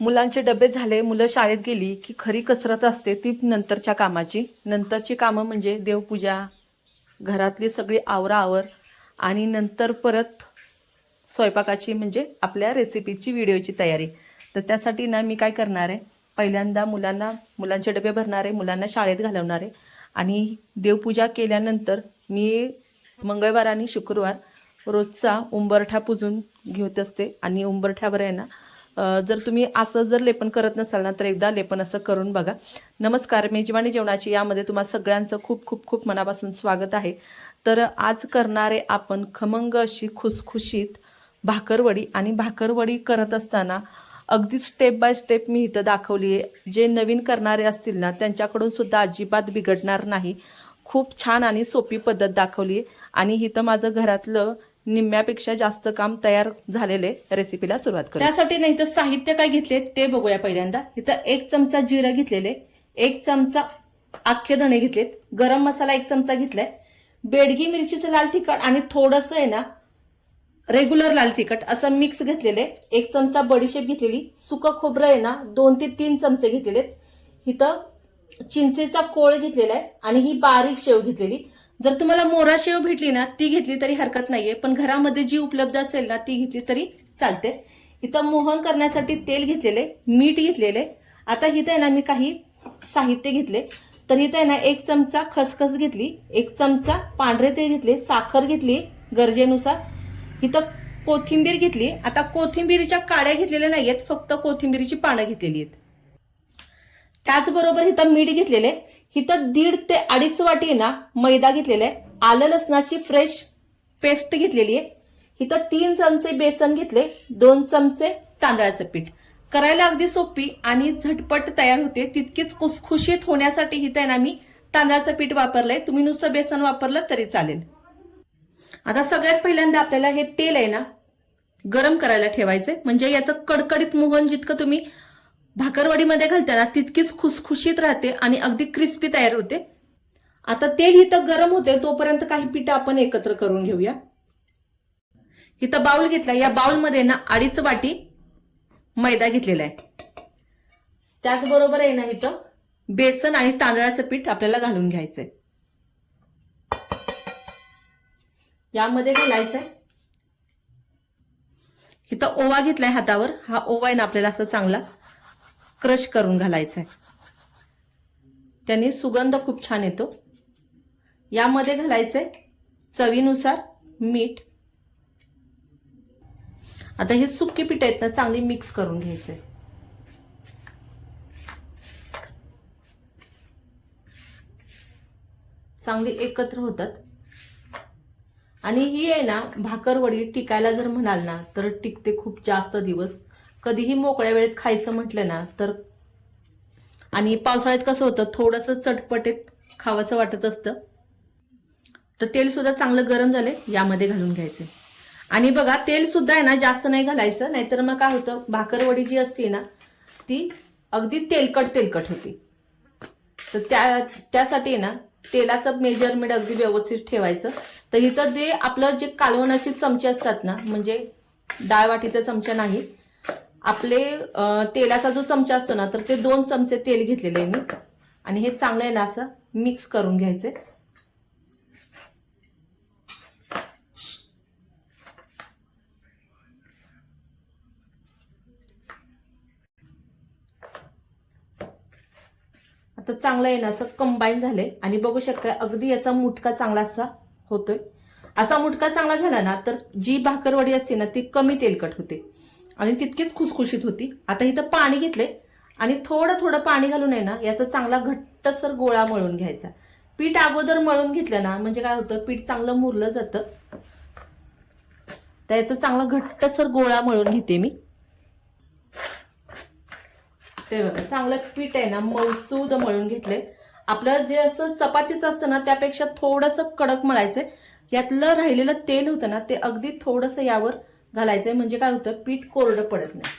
मुलांचे डबे झाले मुलं शाळेत गेली की खरी कसरत असते ती नंतरच्या कामाची. नंतरची कामं म्हणजे देवपूजा घरातली सगळी आवराआवर आणि नंतर परत स्वयंपाकाची म्हणजे आपल्या रेसिपीची व्हिडिओची तयारी. तर त्यासाठी ना मी काय करणार आहे पहिल्यांदा मुलांना मुलांचे डबे भरणार आहे मुलांना शाळेत घालवणार आहे आणि देवपूजा केल्यानंतर मी मंगळवार आणि शुक्रवार रोजचा उंबरठा पुजून घेत असते. आणि उंबरठ्यावर आहे ना जर तुम्ही असं जर लेपन करत नसाल ना तर एकदा लेपन असं करून बघा. नमस्कार मेजवानी जेवणाची यामध्ये तुम्हा सगळ्यांचं खूप खूप खूप मनापासून स्वागत आहे. तर आज करणारे आपण खमंग अशी खुसखुशीत भाकरवडी आणि भाकरवडी करत असताना अगदी स्टेप बाय स्टेप मी इथं दाखवली आहे. जे नवीन करणारे असतील ना त्यांच्याकडून सुद्धा अजिबात बिघडणार नाही. खूप छान आणि सोपी पद्धत दाखवली आहे. आणि इथं माझं घरातलं निम्म्यापेक्षा जास्त काम तयार झालेले रेसिपीला सुरुवात करू त्यासाठी नाही तर साहित्य काय घेतले ते बघूया पहिल्यांदा. इथं एक चमचा जिरं घेतलेले एक चमचा आख्खे धणे घेतलेत गरम मसाला एक चमचा घेतलाय बेडगी मिरचीचं लाल तिखट आणि थोडंसं आहे ना रेग्युलर लाल तिखट असं मिक्स घेतलेले एक चमचा बडीशेप घेतलेली सुकं खोबरं आहे ना दोन ते तीन चमचे घेतलेले इथं चिंचेचा कोळ घेतलेला आहे आणि ही बारीक शेव घेतलेली. जर तुम्हाला मोरा शेव भेटली ना ती घेतली तरी हरकत नाहीये पण घरामध्ये जी उपलब्ध असेल ना ती घेतली तरी चालते. इथं मोहन करण्यासाठी तेल घेतलेले मीठ घेतलेले. आता इथं आहे ना मी काही साहित्य घेतले. तर इथं आहे ना एक चमचा खसखस घेतली एक चमचा पांढरे तेल घेतले साखर घेतली गरजेनुसार. इथं कोथिंबीर घेतली. आता कोथिंबीरीच्या काड्या घेतलेल्या नाहीयेत फक्त कोथिंबीरीची पानं घेतलेली आहेत. त्याचबरोबर इथं मीठ घेतलेले. इथं दीड ते अडीच वाटी ना मैदा घेतलेला आहे. आलं लसणाची फ्रेश पेस्ट घेतलेली आहे. इथं तीन चमचे बेसन घेतले दोन चमचे तांदळाचं पीठ. करायला अगदी सोपी आणि झटपट तयार होते. तितकीच खुसखुशीत होण्यासाठी इथं आहे ना मी तांदळाचं पीठ वापरलंय. तुम्ही नुसतं बेसन वापरलं तरी चालेल. आता सगळ्यात पहिल्यांदा आपल्याला हे तेल आहे ना गरम करायला ठेवायचंय. म्हणजे याचं कडकडीत मोहन जितकं तुम्ही भाकरवडीमध्ये घालताना तितकीच खुसखुशीत राहते आणि अगदी क्रिस्पी तयार होते. आता तेल इथं गरम होते तोपर्यंत काही पिठं आपण एकत्र करून घेऊया. इथं बाउल घेतला या बाउलमध्ये ना अडीच वाटी मैदा घेतलेला आहे. त्याचबरोबर आहे ना इथं बेसन आणि तांदळाचं पीठ आपल्याला घालून घ्यायचंय. यामध्ये घालायचंय. इथं ओवा घेतलाय हातावर हा ओवा आहे ना आपल्याला असं चांगला क्रश करून घालायचा आहे त्याने सुगंध खूप छान येतो. यामध्ये घालायचंय चवीनुसार मीठ. आता हे सुकी पीठ आहेत ना चांगली मिक्स करून घ्यायचंय. चांगली एकत्र होतात. आणि ही आहे ना भाकरवडी टिकायला जर म्हणाल ना तर टिकते खूप जास्त दिवस. कधीही मोकळ्या वेळेत खायचं म्हटलं ना तर आणि पावसाळ्यात कसं होतं थोडंसं चटपटीत खावंसं वाटत असतं. तर तेल सुद्धा चांगलं गरम झाले यामध्ये घालून घ्यायचे. आणि बघा तेल सुद्धा आहे ना जास्त नाही घालायचं नाहीतर मग काय होतं भाकरवडी जी असते ना ती अगदी तेलकट तेलकट होती. तर त्या त्यासाठी आहे ना तेलाचं मेजरमेंट अगदी व्यवस्थित ठेवायचं. तर इथं जे आपलं जे कालवणाचे चमचे असतात ना म्हणजे डाळ वाटीचा चमचा नाही आपले तेलाचा जो चमचा असतो ना तर ते दोन चमचे तेल घेतलेले आहे मी. आणि हे चांगलं आहे ना असं मिक्स करून घ्यायचे. आता चांगलं आहे ना असं कंबाईन झालंय आणि बघू शकता अगदी याचा मुटका चांगला असा होतोय. असा मुटका चांगला झाला ना तर जी भाकरवडी असते ना ती कमी तेलकट होते. आणि तितकीच खुसखुशीत होती. आता इथं पाणी घेतले आणि थोडं थोडं पाणी घालून आहे ना याचा चांगला घट्टसर गोळा मळून घ्यायचा. पीठ अगोदर मळून घेतलं ना म्हणजे काय होतं पीठ चांगलं मुरलं जातं. तर याचा चांगला घट्टसर गोळा मळून घेते मी. ते बघा चांगलं पीठ आहे ना मौसूद मळून घेतलंय. आपलं जे असं चपातीचं असतं ना त्यापेक्षा थोडंसं कडक मळायचंय. यातलं राहिलेलं तेल होतं ना ते अगदी थोडंसं यावर घालायचंय म्हणजे काय होतं पीठ कोरडं पडत नाही.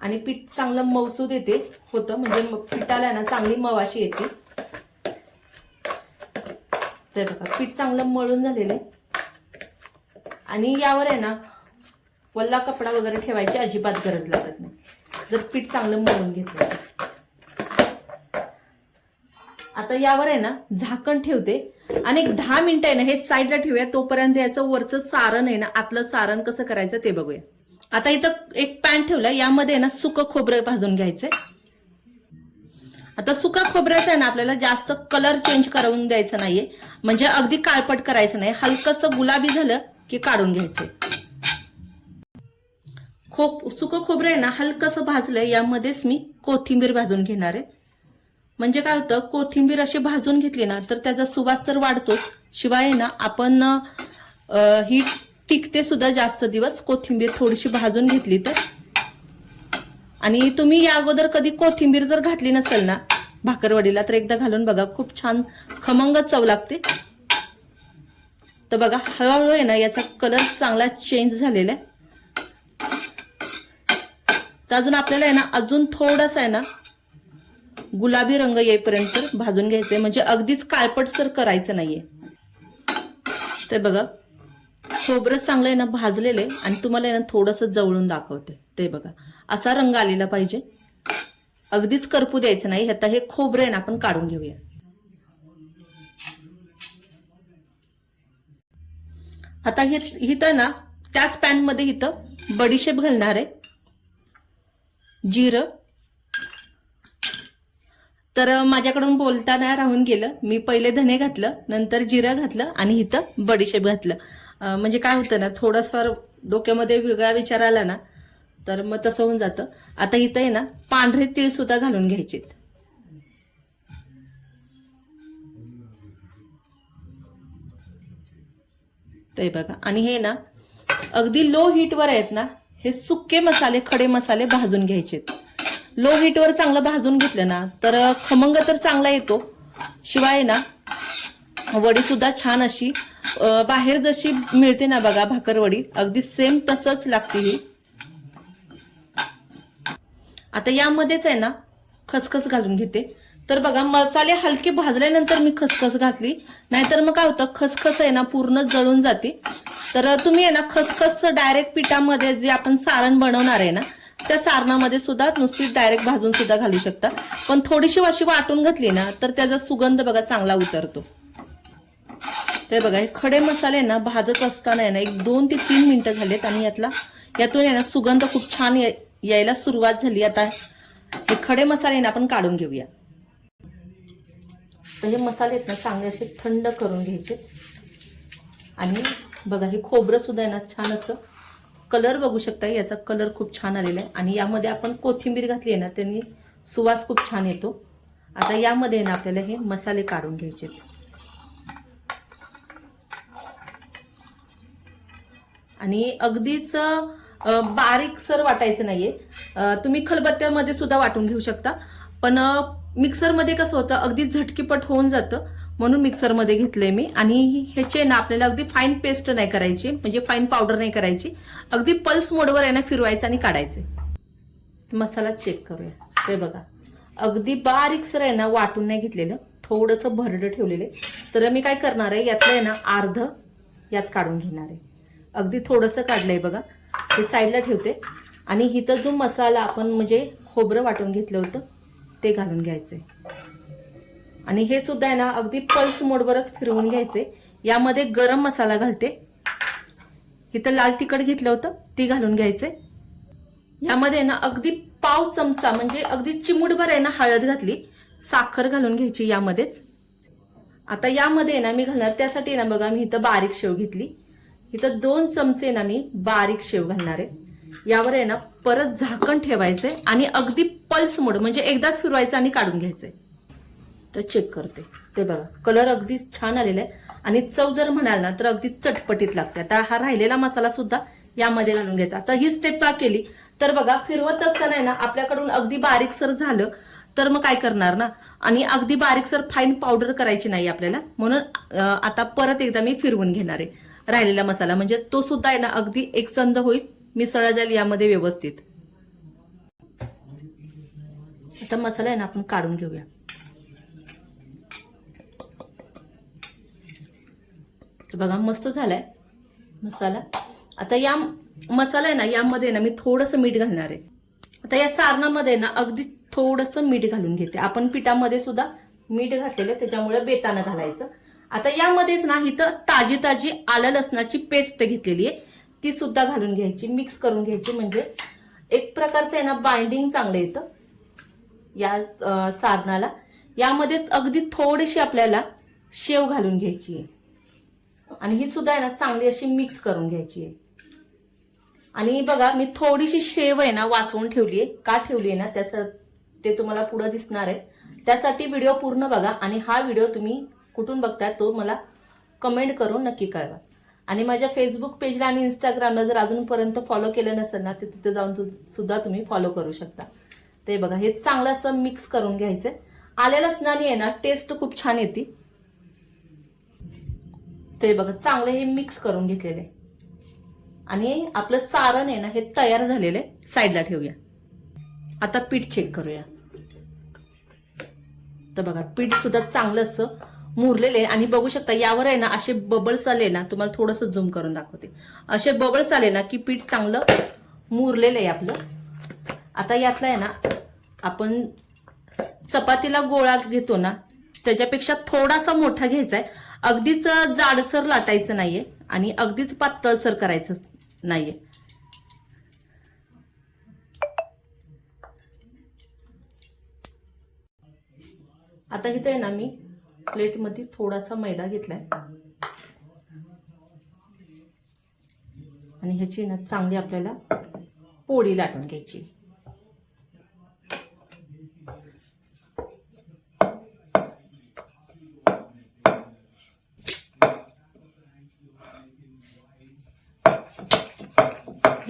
आणि पीठ चांगलं मौसूद येते होतं म्हणजे पिठाला आहे ना चांगली मवाशी येते. तर बघा पीठ चांगलं मळून झालेलं आहे. आणि यावर आहे ना वल्ला कपडा वगैरे ठेवायची अजिबात गरज लागत नाही. जर पीठ चांगलं मळून घेतलं आता यावर आहे ना झाकण ठेवते. आणि एक दहा मिनिटं आहे ना हे साईडला ठेवूया. तोपर्यंत याचं वरचं सारण आहे ना आतलं सारण कसं करायचं ते बघूया. आता इथं एक पॅन ठेवलं यामध्ये ना सुकं खोबरं भाजून घ्यायचंय. आता सुका खोबऱ्याचं आहे ना आपल्याला जास्त कलर चेंज करून द्यायचं नाहीये. म्हणजे अगदी काळपट करायचं नाही. हलकस गुलाबी झालं की काढून घ्यायचंय. खोप सुकं खोबरं आहे ना हलकस भाजलंय यामध्येच मी कोथिंबीर भाजून घेणार आहे. म्हणजे काय होतं कोथिंबीर अशी भाजून घेतली ना तर त्याचा सुवास तर वाढतोच. शिवाय आहे ना आपण ही टिकते सुद्धा जास्त दिवस कोथिंबीर थोडीशी भाजून घेतली तर. आणि तुम्ही या अगोदर कधी कोथिंबीर जर घातली नसेल ना भाकरवडीला तर एकदा घालून बघा खूप छान खमंग चव लागते. तर बघा हळूहळू आहे ना याचा कलर चांगला चेंज झालेला आहे. तर अजून आपल्याला आहे ना अजून थोडासा आहे ना गुलाबी रंग येईपर्यंत भाजून घ्यायचे म्हणजे अगदीच काळपटसर करायचं नाहीये. तर बघा खोबरं चांगलं आहे ना भाजलेलं आहे आणि तुम्हाला आहे ना थोडंसं जवळून दाखवते. ते बघा असा रंग आलेला पाहिजे. अगदीच करपू द्यायचं नाही. आता हे खोबरं आहे ना आपण काढून घेऊया. आता हे इथं ना त्याच पॅनमध्ये इथं बडीशेप घालणार आहे. जिरं तर माझ्याकडून बोलताना राहून गेलं. मी पहिले धने घातलं नंतर जिरं घातलं आणि इथं बडीशेप घातलं. म्हणजे काय होतं ना थोडाफार डोक्यामध्ये वेगळा विचार आला ना तर मग तसं होऊन जातं. आता इथं आहे ना पांढरे तीळ सुद्धा घालून घ्यायचे ते बघा. आणि हे ना अगदी लो हीटवर आहेत ना हे सुके मसाले खडे मसाले भाजून घ्यायचेत. लो हीटवर चांगलं भाजून घेतलं ना तर खमंग तर चांगला येतो. शिवाय ना वडी सुद्धा छान अशी बाहेर जशी मिळते ना बघा भाकरवडी अगदी सेम तसंच लागते ही. आता यामध्येच आहे ना खसखस घालून घेते. तर बघा मसाले हलके भाजल्यानंतर मी खसखस घातली. नाहीतर मग काय होतं खसखस आहे ना पूर्ण जळून जाते. तर तुम्ही आहे ना खसखस डायरेक्ट पिठामध्ये जे आपण सारण बनवणार आहे ना त्या सारणामध्ये सुद्धा नुसती डायरेक्ट भाजून सुद्धा घालू शकता पण थोडीशी अशी वाटून घातली ना तर त्याचा सुगंध बघा चांगला उतरतो. तर बघा हे खडे मसाले ना भाजत असताना आहे ना एक दोन ते तीन मिनटं झालेत आणि यातला यातून आहे ना सुगंध खूप छान यायला सुरुवात झाली. आता हे खडे मसाले ना आपण काढून घेऊया. तर हे मसाले आहेत ना चांगले असे थंड करून घ्यायचे. आणि बघा हे खोबरं सुद्धा आहे ना छान असं कलर बघू शकता याचा कलर खूप छान आलेला आहे. आणि यामध्ये आपण कोथिंबीर घातली आहे ना त्यांनी सुवास खूप छान येतो. आता यामध्ये ना आपल्याला हे मसाले काढून घ्यायचे आणि अगदीच बारीक सर वाटायचं नाहीये. तुम्ही खलबत्त्यामध्ये सुद्धा वाटून घेऊ शकता. पण मिक्सरमध्ये कसं होतं अगदी झटकीपट होऊन जातं. म्हणून मिक्सरमध्ये घेतले मी. आणि ह्याचे ना आपल्याला अगदी फाईन पेस्ट नाही करायची म्हणजे फाईन पावडर नाही करायची. अगदी पल्स मोडवर आहे ना फिरवायचं आणि काढायचे. मसाला चेक करूया. ते बघा. अगदी बारीकसर आहे ना वाटून नाही घेतलेलं. थोडंसं भरडं ठेवलेलं आहे. तर मी काय करणार आहे यातलं आहे ना अर्ध यात काढून घेणार आहे. अगदी थोडंसं काढलंय बघा. हे साईडला ठेवते. आणि इथं जो मसाला आपण म्हणजे खोबरं वाटून घेतलं होतं ते घालून घ्यायचं आहे आणि हे सुद्धा आहे ना अगदी पल्स मोडवरच फिरवून घ्यायचे. यामध्ये गरम मसाला घालते. इथं लाल तिखट घेतलं होतं ती घालून घ्यायचे. यामध्ये ना अगदी पाव चमचा म्हणजे अगदी चिमूटभर आहे ना हळद घातली साखर घालून घ्यायची यामध्येच. आता यामध्ये ना मी घालणार त्यासाठी ना बघा मी इथं बारीक शेव घेतली. इथं दोन चमचे ना मी बारीक शेव घालणार आहे. यावर आहे ना परत झाकण ठेवायचंय आणि अगदी पल्स मोड म्हणजे एकदाच फिरवायचं आणि काढून घ्यायचंय. तर चेक करते. ते बघा कलर अगदी छान आलेला आहे. आणि चव जर म्हणाल ना तर अगदी चटपटीत लागते. आता हा राहिलेला मसाला सुद्धा यामध्ये घालून घ्यायचा. आता ही स्टेप का केली? तर बघा फिरवत असताना आहे ना आपल्याकडून अगदी बारीकसर झालं तर मग काय करणार ना? आणि अगदी बारीकसर फाईन पावडर करायची नाही आपल्याला. म्हणून आता परत एकदा मी फिरवून घेणार आहे राहिलेला मसाला. म्हणजे तो सुद्धा आहे ना अगदी एकसंध होईल. मिसळला जाईल यामध्ये व्यवस्थित. आता मसाला आहे ना आपण काढून घेऊया. तर बघा मस्त झालाय. मसाला. आता या मसाला आहे ना यामध्ये ना मी थोडंसं मीठ घालणार आहे. आता या सारणामध्ये ना अगदी थोडंसं मीठ घालून घेते. आपण पिठामध्ये सुद्धा मीठ घातलेलं त्याच्यामुळे बेतानं घालायचं. आता यामध्येच ना इथं ताजी ताजी आलं लसणाची पेस्ट घेतलेली आहे. ती सुद्धा घालून घ्यायची मिक्स करून घ्यायची. म्हणजे एक प्रकारचं आहे ना बाइंडिंग चांगलं येतं या सारणाला. यामध्ये अगदी थोडीशी आपल्याला शेव घालून घ्यायची आहे. आणि ही सुद्धा आहे ना चांगली अशी मिक्स करून घ्यायची आहे. आणि बघा मी थोडीशी शेव आहे ना वाचवून ठेवली आहे. का ठेवली आहे ना त्याचं ते तुम्हाला पुढं दिसणार आहे. त्यासाठी व्हिडिओ पूर्ण बघा आणि हा व्हिडिओ तुम्ही कुठून बघताय तो मला कमेंट करून नक्की कळवा. आणि माझ्या फेसबुक पेजला आणि इंस्टाग्रामला जर अजूनपर्यंत फॉलो केलं नसेल ना ते तिथे जाऊन सु- सुद्धा तुम्ही फॉलो करू शकता. ते बघा हे चांगलं असं मिक्स करून घ्यायचं आलेलं असणारी आहे ना टेस्ट खूप छान येते. ते बघा चांगलं हे मिक्स करून घेतलेलं. आहे आणि आपलं सारण आहे ना हे तयार झालेलं आहे. साईडला ठेवूया. आता पीठ चेक करूया. तर बघा पीठ सुद्धा चांगलंच मुरलेलं आहे. आणि बघू शकता यावर आहे ना असे बबल्स आले ना तुम्हाला थोडंसं झूम करून दाखवते. असे बबल्स आले ना की पीठ चांगलं मुरलेलं आहे आपलं. आता यातलं आहे ना आपण चपातीला गोळा घेतो ना त्याच्यापेक्षा थोडासा मोठा घ्यायचा आहे. अगदीच जाडसर लाटायचं नाहीये आणि अगदीच पातळसर करायचं नाहीये. आता इथं आहे ना मी प्लेटमध्ये थोडासा मैदा घेतलाय. आणि ह्याची ना चांगली आपल्याला पोळी लाटून घ्यायची.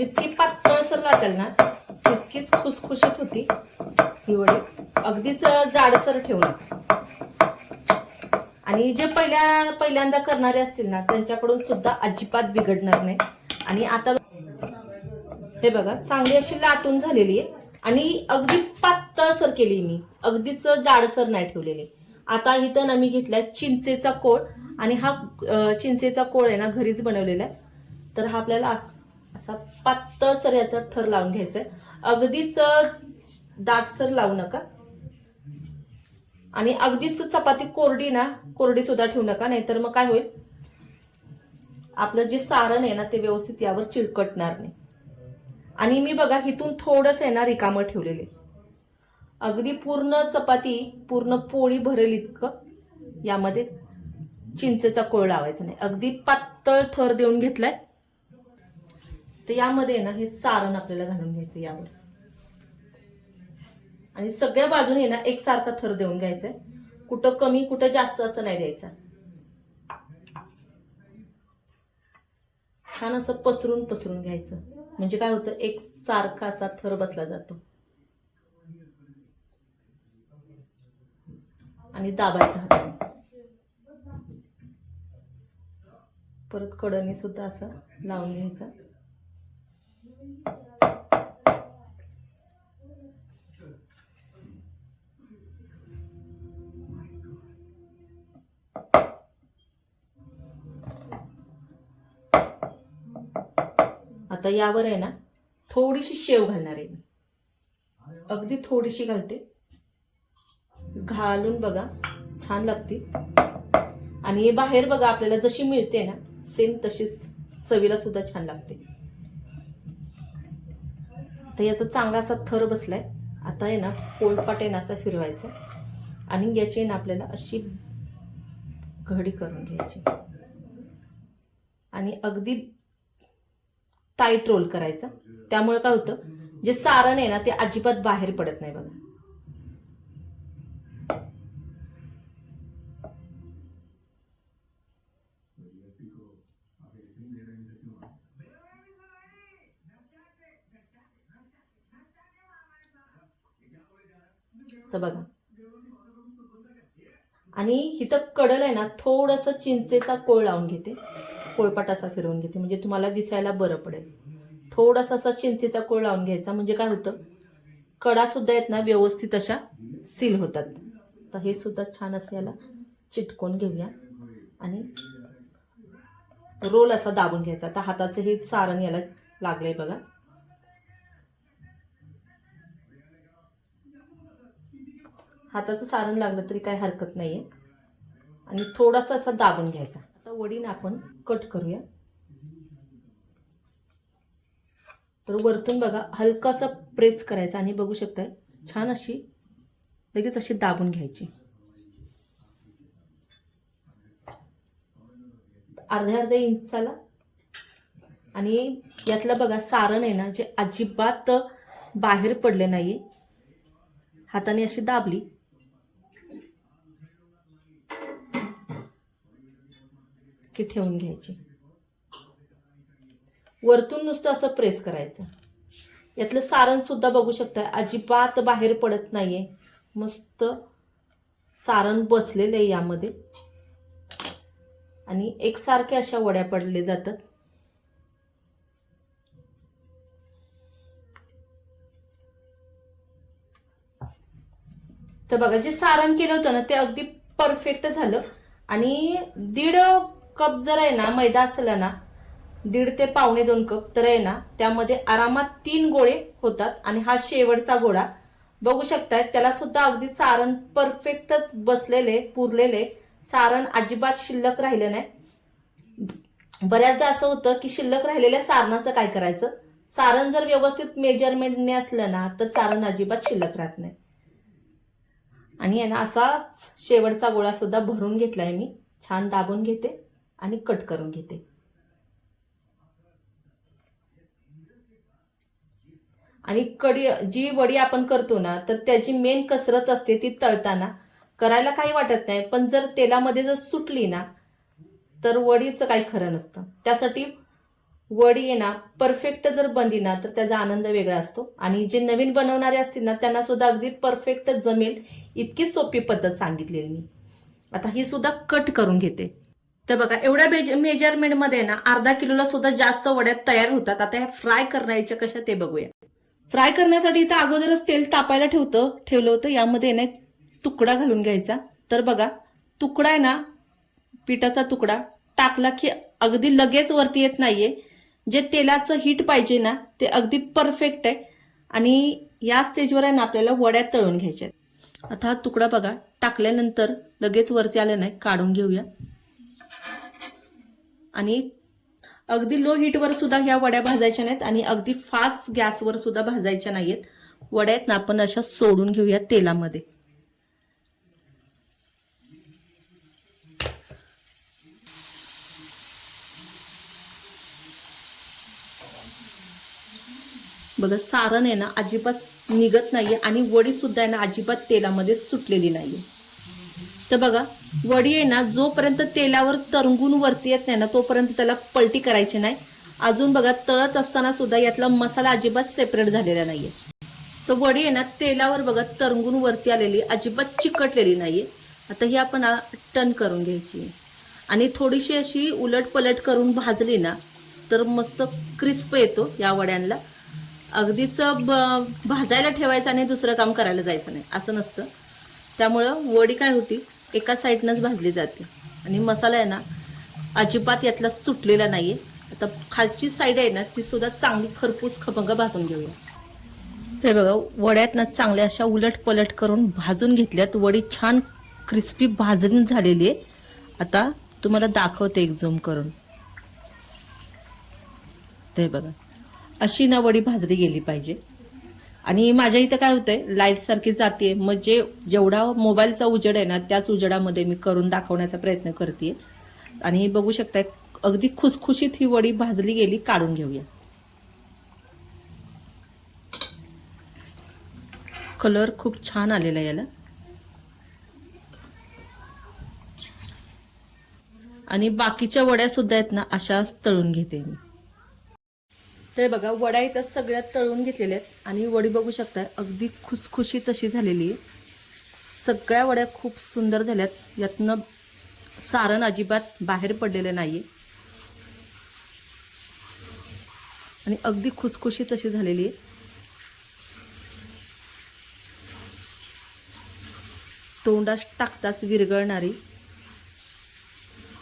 जितकी पातळसर लाटेल ना तितकीच खुसखुशीत होती. ही वडी अगदीच जाडसर ठेवणार आणि जे पहिल्या पहिल्यांदा करणारे असतील ना त्यांच्याकडून सुद्धा अजिबात बिघडणार नाही. आणि आता हे बघा चांगली अशी लाटून झालेली आहे. आणि अगदी पातळसर केली मी. अगदीच जाडसर नाही ठेवलेली. आता इथं ना मी घेतलाय चिंचेचा कोळ. आणि हा चिंचेचा कोळ आहे ना घरीच बनवलेला आहे. तर हा आपल्याला असा पातळसर याचा थर लावून घ्यायचा आहे. अगदीच दाटसर लावू नका. आणि अगदीच चपाती कोरडी ना कोरडी सुद्धा ठेवू नका नाहीतर मग काय होईल? आपलं जे सारण आहे ना ते व्यवस्थित यावर चिरकटणार नाही. आणि मी बघा इथून थोडंसं आहे ना रिकामं ठेवलेले अगदी पूर्ण चपाती पूर्ण पोळी भरेल इतकं यामध्ये चिंचेचा कोळ लावायचा नाही. अगदी पातळ थर देऊन घेतलाय. तर यामध्ये आहे ना हे सारण आपल्याला घालून घ्यायचं यावर. आणि सगळ्या बाजूने ना एकसारखा थर देऊन घ्यायचा कुठं कमी कुठं जास्त असं नाही द्यायचा. छान असं पसरून पसरून घ्यायचं. म्हणजे काय होतं एक सारखा असा थर बसला जातो. आणि दाबायचा हाताने. परत कडने सुद्धा असं लावून घ्यायचा. आता यावर आहे ना थोडीशी शेव घालणार आहे मी. अगदी थोडीशी घालते. घालून बघा छान लागते आणि बाहेर बघा आपल्याला जशी मिळते ना सेम तशीच चवीला सुद्धा छान लागते. तर याचा चांगला असा थर बसलाय. आता आहे ना पोळपाट आहे ना असा फिरवायचा. आणि याची आहे ना आपल्याला अशी घडी करून घ्यायची. आणि अगदी टाईट रोल करायचा. त्यामुळे काय होतं जे सारण आहे ना ते अजिबात बाहेर पडत नाही बघा. तर बघा. आणि इथं कडल आहे ना थोडंसं चिंचेचा कोळ लावून घेते. पोळपाटाचा फिरवून घेते. म्हणजे तुम्हाला दिसायला बरं पडेल. थोडासा असा चिंचेचा कोळ लावून घ्यायचा. म्हणजे काय होतं? कडासुद्धा आहेत ना व्यवस्थित अशा सील होतात. तर हे सुद्धा छान असं याला चिटकून घेऊया. आणि रोल असा दाबून घ्यायचा. आता हाताचं हे सारण याला आहे बघा. हाताचं सारण लागलं तरी काही हरकत नाही आहे आणि थोडासा असा दाबून घ्यायचा. आता वडीनं आपण कट करूया. तर वरतून बघा हलकासा प्रेस करायचा आणि बघू शकताय छान अशी लगेच अशी दाबून घ्यायची. अर्ध्या अर्ध्या इंचाला. आणि यातलं बघा सारण आहे ना जे अजिबात बाहेर पडले नाही हाताने अशी दाबली. की ठेवून घ्यायची. वरतून नुसतं असं प्रेस करायचं. यातलं सारण सुद्धा बघू शकता अजिबात बाहेर पडत नाहीये. मस्त सारण बसलेलं आहे यामध्ये. आणि एकसारख्या अशा वड्या पडले जातात. तर बघा जे सारण केलं होतं ना ते अगदी परफेक्ट झालं. आणि दीड कप जर आहे ना मैदा असला ना दीड ते पावणे दोन कप तर आहे ना त्यामध्ये आरामात तीन गोळे होतात आणि हा शेवटचा गोळा. बघू शकताय त्याला सुद्धा अगदी सारण परफेक्टच बसलेले पुरलेले. सारण अजिबात शिल्लक राहिलं नाही. बऱ्याचदा असं होतं की शिल्लक राहिलेल्या सारणाचं काय करायचं? सारण जर व्यवस्थित मेजरमेंटने असलं ना तर सारण अजिबात शिल्लक राहत नाही. आणि आहे ना असाच शेवटचा गोळा सुद्धा भरून घेतलाय मी. छान दाबून घेते. आणि कट करून घेते. आणि कडी जी वडी आपण करतो ना तर त्याची मेन कसरत असते ती तळताना. करायला काही वाटत नाही पण जर तेलामध्ये जर सुटली ना तर वडीचं काही खरं नसतं. त्यासाठी वडी आहे ना परफेक्ट जर बनली ना तर त्याचा आनंद वेगळा असतो. आणि जे नवीन बनवणारे असतील ना त्यांना सुद्धा अगदी परफेक्ट जमेल इतकी सोपी पद्धत सांगितलेली मी. आता ही सुद्धा कट करून घेते. तर बघा एवढ्या मेज मेजरमेंटमध्ये ना अर्धा किलोला सुद्धा जास्त वड्या तयार होतात. आता ह्या फ्राय करण्याच्या कशा ते बघूया. फ्राय करण्यासाठी इथं अगोदरच तेल तापायला ठेवतं ठेवलं होतं. यामध्ये ना तुकडा घालून घ्यायचा. तर बघा तुकडा आहे ना पिठाचा तुकडा टाकला की अगदी लगेच वरती येत नाहीये. जे तेलाचं हीट पाहिजे ना ते अगदी परफेक्ट आहे. आणि या स्टेजवर आहे ना आपल्याला वड्या तळून घ्यायच्या आहेत. आता हा तुकडा बघा टाकल्यानंतर लगेच वरती आलं नाही काढून घेऊया. आणि अगदी लो हीटवर सुद्धा ह्या वड्या भाजायच्या नाहीत आणि अगदी फास्ट गॅसवर सुद्धा भाजायच्या नाहीयेत. वड्या आहेत ना आपण अशा सोडून घेऊया तेलामध्ये. बघा सारण आहे ना अजिबात निघत नाहीये आणि वडी सुद्धा आहे ना अजिबात तेलामध्ये सुटलेली नाहीये. तर बघा वडी आहे ना जोपर्यंत तेलावर तरंगून वरती येत नाही ना तोपर्यंत त्याला पलटी करायची नाही. अजून बघा तळत असताना सुद्धा यातला मसाला अजिबात सेपरेट झालेला नाहीये. तर वडी आहे ना तेलावर बघा तरंगून वरती आलेली अजिबात चिकटलेली नाहीये. आता ही आपण टन करून घ्यायची. आणि थोडीशी अशी उलट पलट करून भाजली ना तर मस्त क्रिस्प येतो या वड्यांना अगदीच ब- भाजायला ठेवायचं आणि दुसरं काम करायला जायचं नाही असं नसतं. त्यामुळं वडी काय होती एका साईडनंच भाजली जाते. आणि मसाला आहे ना अजिबात यातला सुटलेला नाही आहे आता खालची साईड आहे ना ती सुद्धा चांगली खरपूस खमंग भाजून घेऊया. ते बघा वड्यात ना चांगल्या अशा उलट पलट करून भाजून घेतल्यात. वडी छान क्रिस्पी भाजून झालेली आहे. आता तुम्हाला दाखवते एक झूम करून. ते बघा अशी ना वडी भाजली गेली पाहिजे. आणि माझ्या इथं काय होतंय लाइट सारखी जाते मग जे म्हणजे जेवढा मोबाईलचा उजेड आहे ना त्याच उजेडामध्ये मी करून दाखवण्याचा प्रयत्न करते आणि बघू शकताय अगदी खुसखुशीत ही वडी भाजली गेली काढून घेऊया. कलर खूप छान आलेला याला. आणि बाकीच्या वड्या सुद्धा आहेत ना अशाच तळून घेते मी. तर बघा वड्या इथं सगळ्यात तळून घेतलेल्या आहेत. आणि वडी बघू शकता अगदी खुसखुशी तशी झालेली आहे. सगळ्या वड्या खूप सुंदर झाल्यात. यातनं सारण अजिबात बाहेर पडलेलं नाही आणि अगदी खुसखुशी तशी झालेली आहे. तोंडात टाकताच विरघळणारी.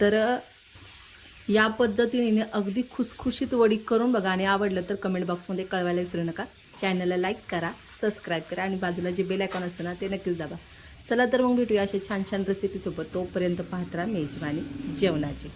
तर या पद्धतीने अगदी खुसखुशीत वडी करून बघा आणि आवडलं तर कमेंट बॉक्समध्ये कळवायला विसरू नका. चॅनलला लाईक करा सबस्क्राईब करा आणि बाजूला जे बेल आयकॉन असतं ना ते नक्कीच दाबा. चला तर मग भेटूया अशा छान छान रेसिपीसोबत तोपर्यंत पाहत राहा मेजवानी जेवणाची.